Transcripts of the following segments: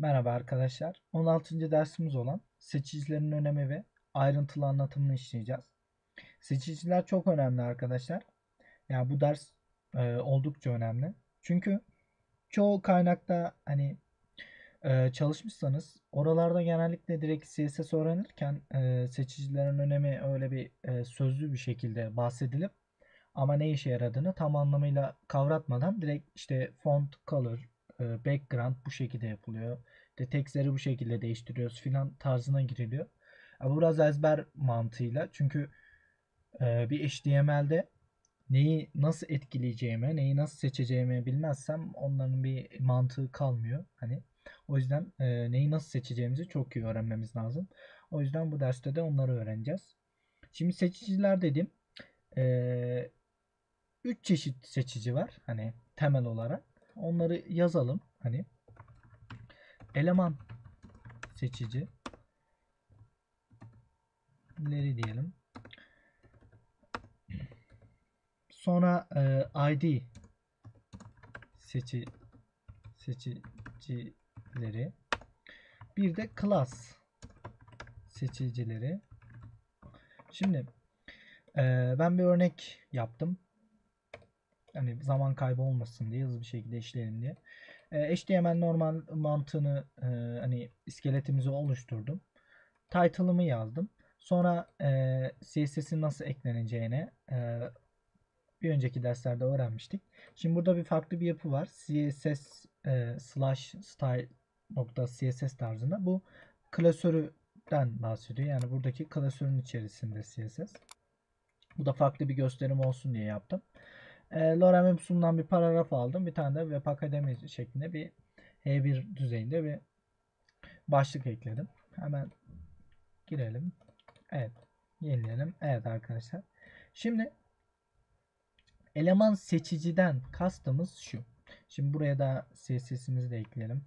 Merhaba arkadaşlar. 16. dersimiz olan seçicilerin önemi ve ayrıntılı anlatımını işleyeceğiz. Seçiciler çok önemli arkadaşlar. Yani bu ders e, oldukça önemli. Çünkü çoğu kaynakta hani e, çalışmışsanız oralarda genellikle direkt CSS öğrenirken e, seçicilerin önemi öyle bir e, sözlü bir şekilde bahsedilip ama ne işe yaradığını tam anlamıyla kavratmadan direkt işte font, color, background bu şekilde yapılıyor. İşte textleri bu şekilde değiştiriyoruz filan tarzına giriliyor. Bu biraz ezber mantığıyla çünkü e, bir HTML'de neyi nasıl etkileyeceğimi, neyi nasıl seçeceğimi bilmezsem onların bir mantığı kalmıyor. Hani o yüzden e, neyi nasıl seçeceğimizi çok iyi öğrenmemiz lazım. O yüzden bu derste de onları öğreneceğiz. Şimdi seçiciler dedim. E, üç çeşit seçici var. Hani temel olarak. Onları yazalım. Hani eleman seçici leri diyelim. Sonra e, ID seçi seçicileri. Bir de class seçicileri. Şimdi e, ben bir örnek yaptım. Hani zaman kaybı olmasın diye hızlı bir şekilde işleyelim diye. E, HTML normal mantığını e, hani iskeletimizi oluşturdum. Title'ımı yazdım. Sonra e, CSS'in nasıl ekleneceğini e, bir önceki derslerde öğrenmiştik. Şimdi burada bir farklı bir yapı var. CSS e, slash style nokta CSS tarzında. Bu klasörüden bahsediyor. Yani buradaki klasörün içerisinde CSS. Bu da farklı bir gösterim olsun diye yaptım. E, Lorem Ipsum'dan bir paragraf aldım. Bir tane de Web Akademi şeklinde bir H1 düzeyinde bir başlık ekledim. Hemen girelim. Evet. Yenileyelim. Evet arkadaşlar. Şimdi eleman seçiciden kastımız şu. Şimdi buraya da CSS'imizi de ekleyelim.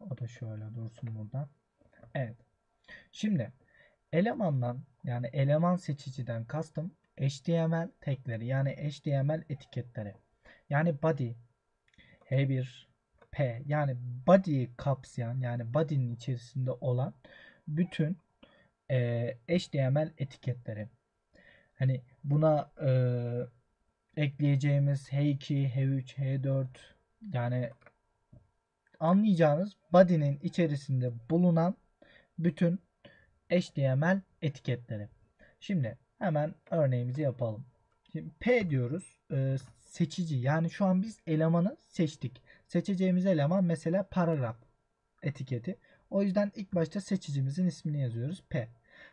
O da şöyle dursun burada. Evet. Şimdi elemandan yani eleman seçiciden kastım HTML tagleri yani HTML etiketleri. Yani body H1 P yani body'yi kapsayan yani body'nin içerisinde olan bütün e, HTML etiketleri. Hani buna e, ekleyeceğimiz H2, H3, H4 yani anlayacağınız body'nin içerisinde bulunan bütün HTML etiketleri. Şimdi hemen örneğimizi yapalım. Şimdi P diyoruz e, seçici yani şu an biz elemanı seçtik. Seçeceğimiz eleman mesela paragraf etiketi. O yüzden ilk başta seçicimizin ismini yazıyoruz P.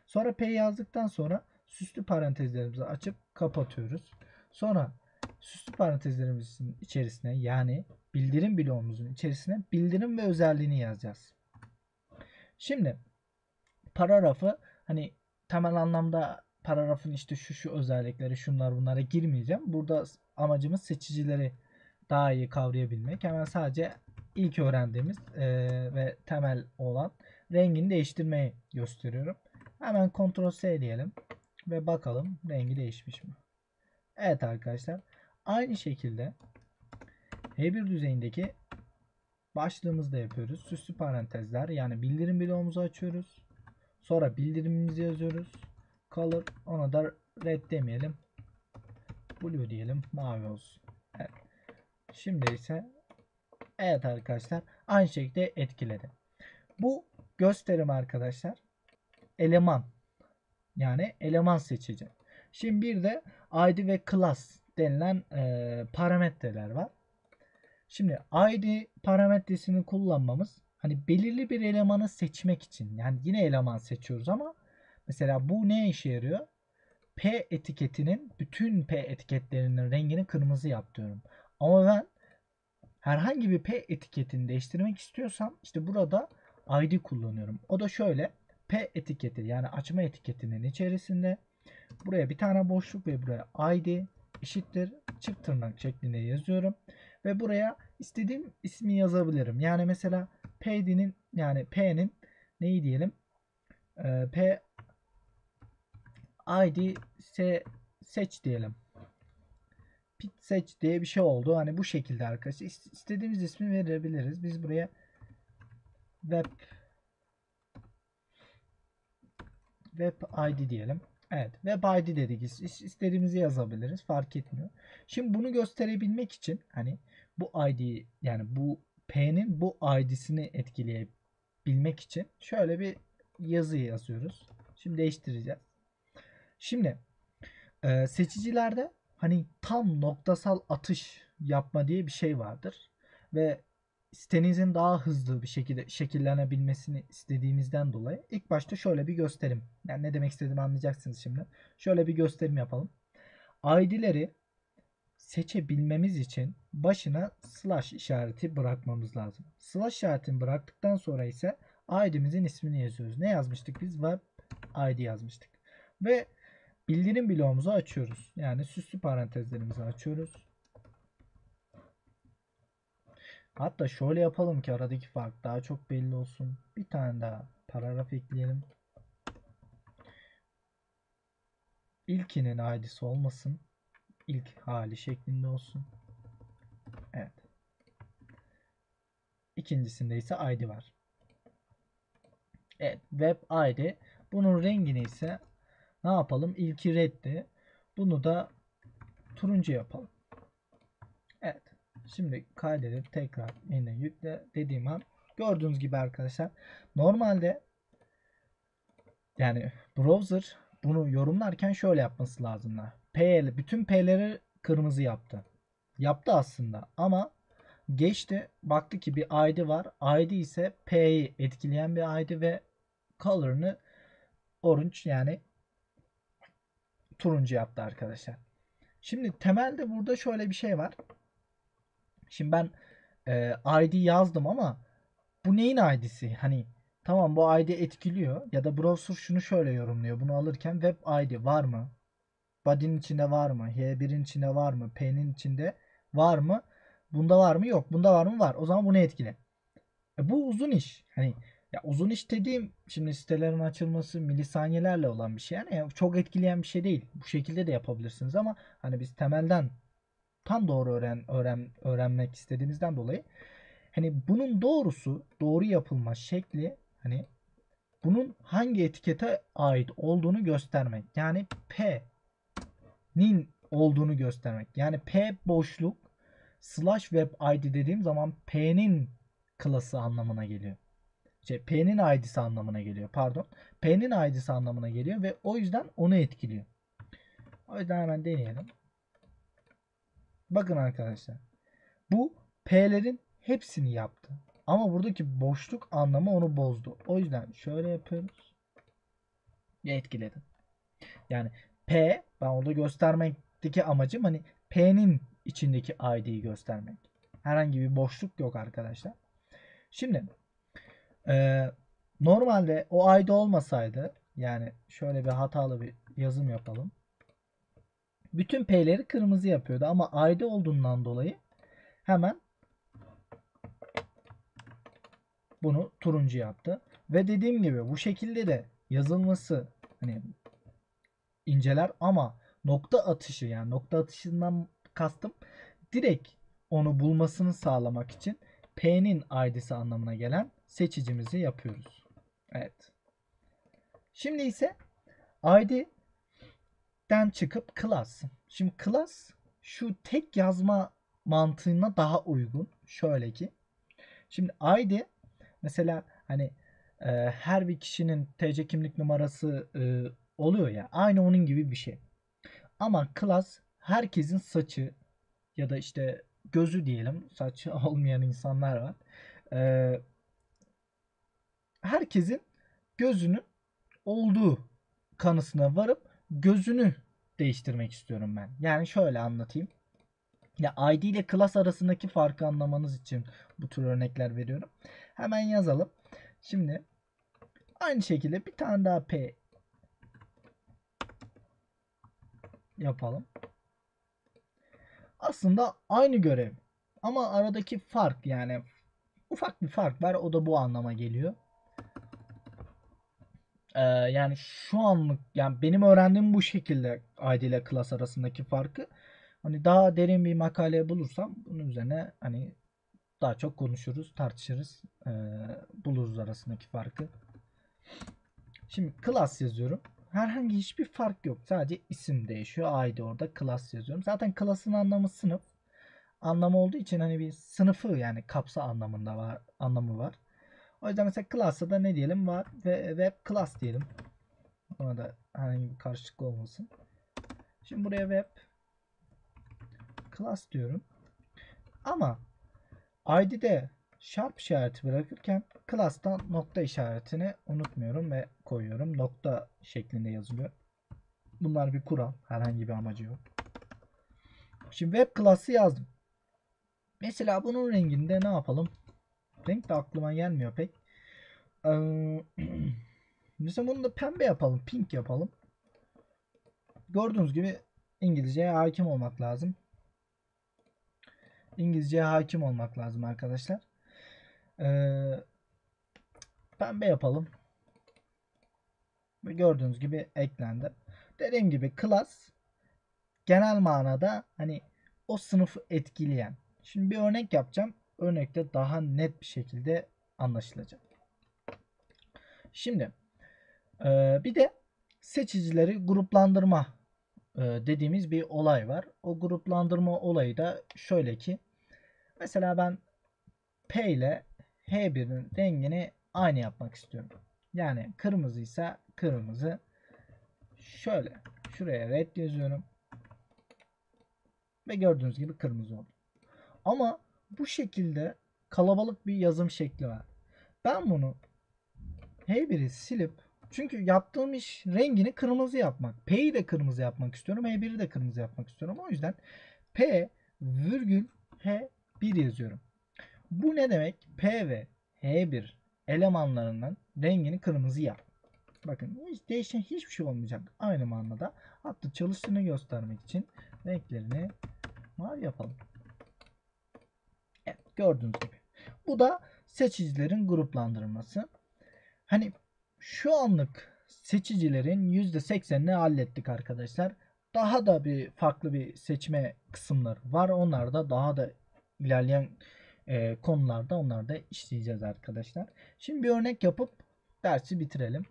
Sonra P yazdıktan sonra süslü parantezlerimizi açıp kapatıyoruz. Sonra süslü parantezlerimizin içerisine yani bildirim bloğumuzun içerisine bildirim ve özelliğini yazacağız. Şimdi paragrafı hani temel anlamda paragrafın işte şu şu özellikleri şunlar bunlara girmeyeceğim. Burada amacımız seçicileri daha iyi kavrayabilmek. Hemen sadece ilk öğrendiğimiz e, ve temel olan rengini değiştirmeyi gösteriyorum. Hemen Ctrl S diyelim ve bakalım rengi değişmiş mi? Evet arkadaşlar. Aynı şekilde H1 düzeyindeki başlığımızda yapıyoruz. Süslü parantezler yani bildirim bloğumuzu açıyoruz. Sonra bildirimimizi yazıyoruz. Color ona da red demeyelim. Blue diyelim. Mavi olsun. Evet. Şimdi ise evet arkadaşlar aynı şekilde etkiledi. Bu gösterim arkadaşlar eleman yani eleman seçici. Şimdi bir de ID ve class denilen e, parametreler var. Şimdi ID parametresini kullanmamız hani belirli bir elemanı seçmek için. Yani yine eleman seçiyoruz ama mesela bu ne işe yarıyor? P etiketinin bütün P etiketlerinin rengini kırmızı yap diyorum. Ama ben herhangi bir P etiketini değiştirmek istiyorsam işte burada ID kullanıyorum. O da şöyle P etiketi yani açma etiketinin içerisinde buraya bir tane boşluk ve buraya ID eşittir çift tırnak şeklinde yazıyorum. Ve buraya istediğim ismi yazabilirim. Yani mesela P'nin yani P'nin neyi diyelim? P ID se, seç diyelim. pit seç diye bir şey oldu. Hani bu şekilde arkadaşlar. İst- istediğimiz ismi verebiliriz. Biz buraya web web ID diyelim. Evet, web ID dedik. İs- is- İstediğimizi yazabiliriz. Fark etmiyor. Şimdi bunu gösterebilmek için hani bu ID yani bu P'nin bu ID'sini etkileyebilmek için şöyle bir yazı yazıyoruz. Şimdi değiştireceğiz. Şimdi e, seçicilerde hani tam noktasal atış yapma diye bir şey vardır. Ve sitenizin daha hızlı bir şekilde şekillenebilmesini istediğimizden dolayı ilk başta şöyle bir gösterim. Yani ne demek istediğimi anlayacaksınız şimdi. Şöyle bir gösterim yapalım. ID'leri seçebilmemiz için başına slash işareti bırakmamız lazım. Slash işaretini bıraktıktan sonra ise ID'mizin ismini yazıyoruz. Ne yazmıştık biz? Web ID yazmıştık. Ve bildirim bloğumuzu açıyoruz. Yani süslü parantezlerimizi açıyoruz. Hatta şöyle yapalım ki aradaki fark daha çok belli olsun. Bir tane daha paragraf ekleyelim. İlkinin ID'si olmasın. İlk hali şeklinde olsun. Evet. İkincisinde ise ID var. Evet. Web ID. Bunun rengini ise ne yapalım? İlki reddi. Bunu da turuncu yapalım. Evet. Şimdi kaydedip tekrar yeniden yükle dediğim an gördüğünüz gibi arkadaşlar normalde yani browser bunu yorumlarken şöyle yapması lazım. P bütün P'leri kırmızı yaptı. Yaptı aslında ama geçti baktı ki bir ID var. ID ise P'yi etkileyen bir ID ve color'ını orange yani turuncu yaptı arkadaşlar. Şimdi temelde burada şöyle bir şey var. Şimdi ben e, ID yazdım ama bu neyin ID'si? Hani tamam bu ID etkiliyor ya da browser şunu şöyle yorumluyor. Bunu alırken web ID var mı? Body'nin içinde var mı? H1'in içinde var mı? P'nin içinde var mı? Bunda var mı? Yok. Bunda var mı? Var. O zaman bunu etkile. E, bu uzun iş. Hani ya uzun iş dediğim şimdi sitelerin açılması milisaniyelerle olan bir şey. Yani çok etkileyen bir şey değil. Bu şekilde de yapabilirsiniz ama hani biz temelden tam doğru öğren, öğren öğrenmek istediğimizden dolayı hani bunun doğrusu doğru yapılma şekli hani bunun hangi etikete ait olduğunu göstermek. Yani P'nin olduğunu göstermek. Yani P boşluk slash web ID dediğim zaman P'nin klası anlamına geliyor. Şey, P'nin ID'si anlamına geliyor. Pardon. P'nin ID'si anlamına geliyor ve o yüzden onu etkiliyor. O yüzden hemen deneyelim. Bakın arkadaşlar. Bu P'lerin hepsini yaptı. Ama buradaki boşluk anlamı onu bozdu. O yüzden şöyle yapıyoruz. Ve etkiledi. Yani P ben orada göstermekteki amacım hani P'nin içindeki ID'yi göstermek. Herhangi bir boşluk yok arkadaşlar. Şimdi e, normalde o ID olmasaydı yani şöyle bir hatalı bir yazım yapalım. Bütün P'leri kırmızı yapıyordu ama ID olduğundan dolayı hemen bunu turuncu yaptı. Ve dediğim gibi bu şekilde de yazılması hani inceler ama nokta atışı yani nokta atışından kastım direkt onu bulmasını sağlamak için P'nin ID'si anlamına gelen seçicimizi yapıyoruz. Evet. Şimdi ise ID'den çıkıp class. Şimdi class şu tek yazma mantığına daha uygun. Şöyle ki. Şimdi ID mesela hani e, her bir kişinin TC kimlik numarası e, oluyor ya. Aynı onun gibi bir şey. Ama class herkesin saçı ya da işte gözü diyelim. Saçı olmayan insanlar var. Ee, herkesin gözünün olduğu kanısına varıp gözünü değiştirmek istiyorum ben. Yani şöyle anlatayım. Ya ID ile class arasındaki farkı anlamanız için bu tür örnekler veriyorum. Hemen yazalım. Şimdi aynı şekilde bir tane daha P yapalım. Aslında aynı görev. Ama aradaki fark yani ufak bir fark var. O da bu anlama geliyor. Ee, yani şu anlık yani benim öğrendiğim bu şekilde ID ile class arasındaki farkı. Hani daha derin bir makale bulursam bunun üzerine hani daha çok konuşuruz, tartışırız. Ee, buluruz arasındaki farkı. Şimdi class yazıyorum. Herhangi hiçbir fark yok. Sadece isim değişiyor. ID orada class yazıyorum. Zaten class'ın anlamı sınıf. Anlamı olduğu için hani bir sınıfı yani kapsa anlamında var, anlamı var. O yüzden mesela class'ta da ne diyelim var ve web class diyelim. Ona da herhangi bir karışıklık olmasın. Şimdi buraya web class diyorum. Ama ID'de sharp işareti bırakırken class'tan nokta işaretini unutmuyorum ve koyuyorum. Nokta şeklinde yazılıyor. Bunlar bir kural. Herhangi bir amacı yok. Şimdi web class'ı yazdım. Mesela bunun renginde ne yapalım? Renk de aklıma gelmiyor pek. Ee, mesela bunu da pembe yapalım. Pink yapalım. Gördüğünüz gibi İngilizceye hakim olmak lazım. İngilizceye hakim olmak lazım arkadaşlar. Ee, pembe yapalım. Ve gördüğünüz gibi eklendi. Dediğim gibi class genel manada hani o sınıfı etkileyen. Şimdi bir örnek yapacağım. Örnekte daha net bir şekilde anlaşılacak. Şimdi e, bir de seçicileri gruplandırma e, dediğimiz bir olay var. O gruplandırma olayı da şöyle ki mesela ben P ile H1'in rengini aynı yapmak istiyorum. Yani kırmızı ise kırmızı. Şöyle şuraya red yazıyorum. Ve gördüğünüz gibi kırmızı oldu. Ama bu şekilde kalabalık bir yazım şekli var. Ben bunu H1'i silip çünkü yaptığım iş rengini kırmızı yapmak. P'yi de kırmızı yapmak istiyorum. H1'i de kırmızı yapmak istiyorum. O yüzden P virgül H1 yazıyorum. Bu ne demek? P ve H1 elemanlarından rengini kırmızı yap. Bakın hiç değişen hiçbir şey olmayacak. Aynı manada. Hatta çalıştığını göstermek için renklerini mavi yapalım. Gördüğünüz gibi. Bu da seçicilerin gruplandırılması. Hani şu anlık seçicilerin %80'ini hallettik arkadaşlar. Daha da bir farklı bir seçme kısımları var. Onlar da daha da ilerleyen e, konularda onları da işleyeceğiz arkadaşlar. Şimdi bir örnek yapıp dersi bitirelim.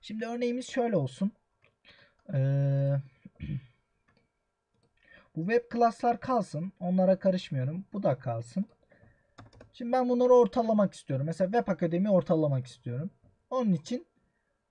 Şimdi örneğimiz şöyle olsun. Ee, bu web class'lar kalsın. Onlara karışmıyorum. Bu da kalsın. Şimdi ben bunları ortalamak istiyorum. Mesela Web Akademi ortalamak istiyorum. Onun için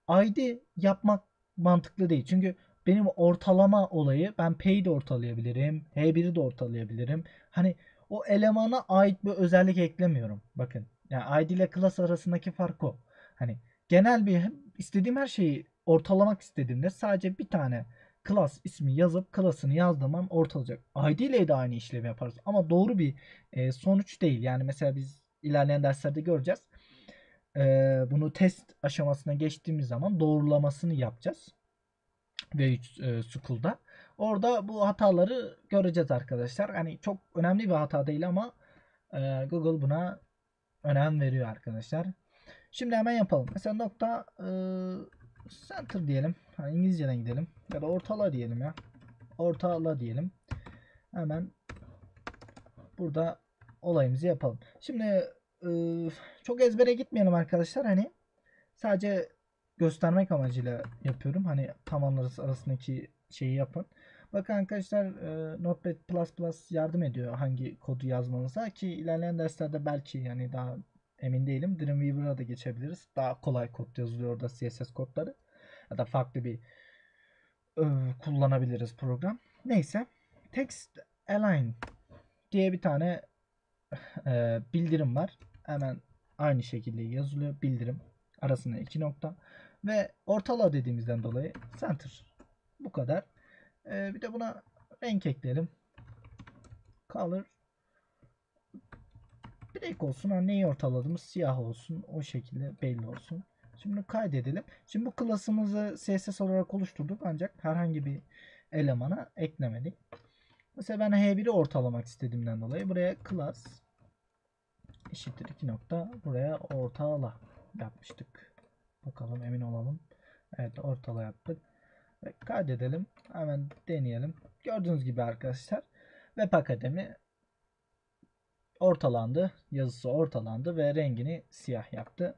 ID yapmak mantıklı değil. Çünkü benim ortalama olayı ben de ortalayabilirim. H1'i de ortalayabilirim. Hani o elemana ait bir özellik eklemiyorum. Bakın. Yani ID ile class arasındaki fark o. Hani genel bir istediğim her şeyi ortalamak istediğimde sadece bir tane class ismi yazıp class'ını yazdığım an ortalayacak. ID ile de aynı işlemi yaparız. Ama doğru bir e, sonuç değil. Yani mesela biz ilerleyen derslerde göreceğiz. E, bunu test aşamasına geçtiğimiz zaman doğrulamasını yapacağız. V3 e, School'da. Orada bu hataları göreceğiz arkadaşlar. Hani çok önemli bir hata değil ama e, Google buna önem veriyor arkadaşlar. Şimdi hemen yapalım. Mesela nokta e, center diyelim. Hani İngilizceden gidelim. Ya da ortala diyelim ya. Ortala diyelim. Hemen burada olayımızı yapalım. Şimdi e, çok ezbere gitmeyelim arkadaşlar. Hani sadece göstermek amacıyla yapıyorum. Hani tamamlar arasındaki şeyi yapın. Bakın arkadaşlar e, Notepad++ yardım ediyor hangi kodu yazmanıza ki ilerleyen derslerde belki yani daha emin değilim. Dreamweaver'a da geçebiliriz. Daha kolay kod yazılıyor orada CSS kodları. Ya da farklı bir e, kullanabiliriz program. Neyse. Text align diye bir tane e, bildirim var. Hemen aynı şekilde yazılıyor. Bildirim arasında iki nokta. Ve ortala dediğimizden dolayı center. Bu kadar. E, bir de buna renk ekleyelim. Color Break olsun. Neyi ortaladığımız siyah olsun. O şekilde belli olsun. Şimdi kaydedelim. Şimdi bu klasımızı CSS olarak oluşturduk ancak herhangi bir elemana eklemedik. Mesela ben H1'i ortalamak istediğimden dolayı buraya class eşittir 2 nokta buraya ortala yapmıştık. Bakalım emin olalım. Evet ortala yaptık. Ve kaydedelim. Hemen deneyelim. Gördüğünüz gibi arkadaşlar Web Akademi ortalandı. Yazısı ortalandı ve rengini siyah yaptı.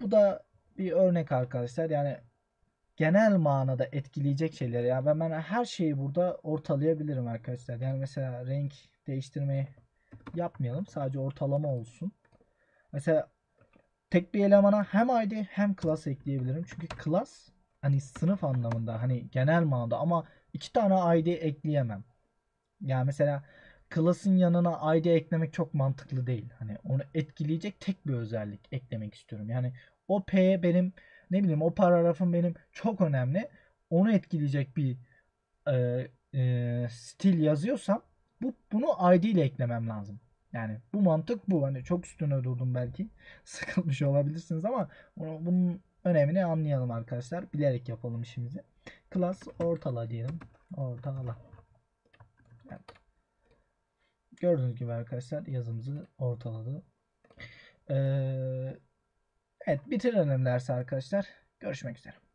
Bu da bir örnek arkadaşlar. Yani genel manada etkileyecek şeyler. Yani ben, ben her şeyi burada ortalayabilirim arkadaşlar. Yani mesela renk değiştirmeyi yapmayalım. Sadece ortalama olsun. Mesela tek bir elemana hem ID hem class ekleyebilirim. Çünkü class hani sınıf anlamında hani genel manada ama iki tane ID ekleyemem. Yani mesela class'ın yanına ID eklemek çok mantıklı değil. Hani onu etkileyecek tek bir özellik eklemek istiyorum. Yani o P benim ne bileyim o paragrafın benim çok önemli. Onu etkileyecek bir e, e, stil yazıyorsam bu bunu ID ile eklemem lazım. Yani bu mantık bu. Hani çok üstüne durdum belki. Sıkılmış olabilirsiniz ama bunu, bunun önemini anlayalım arkadaşlar. Bilerek yapalım işimizi. Class ortala diyelim. Ortala. Evet. Gördüğünüz gibi arkadaşlar yazımızı ortaladı. Ee, evet bitirelim dersi arkadaşlar. Görüşmek üzere.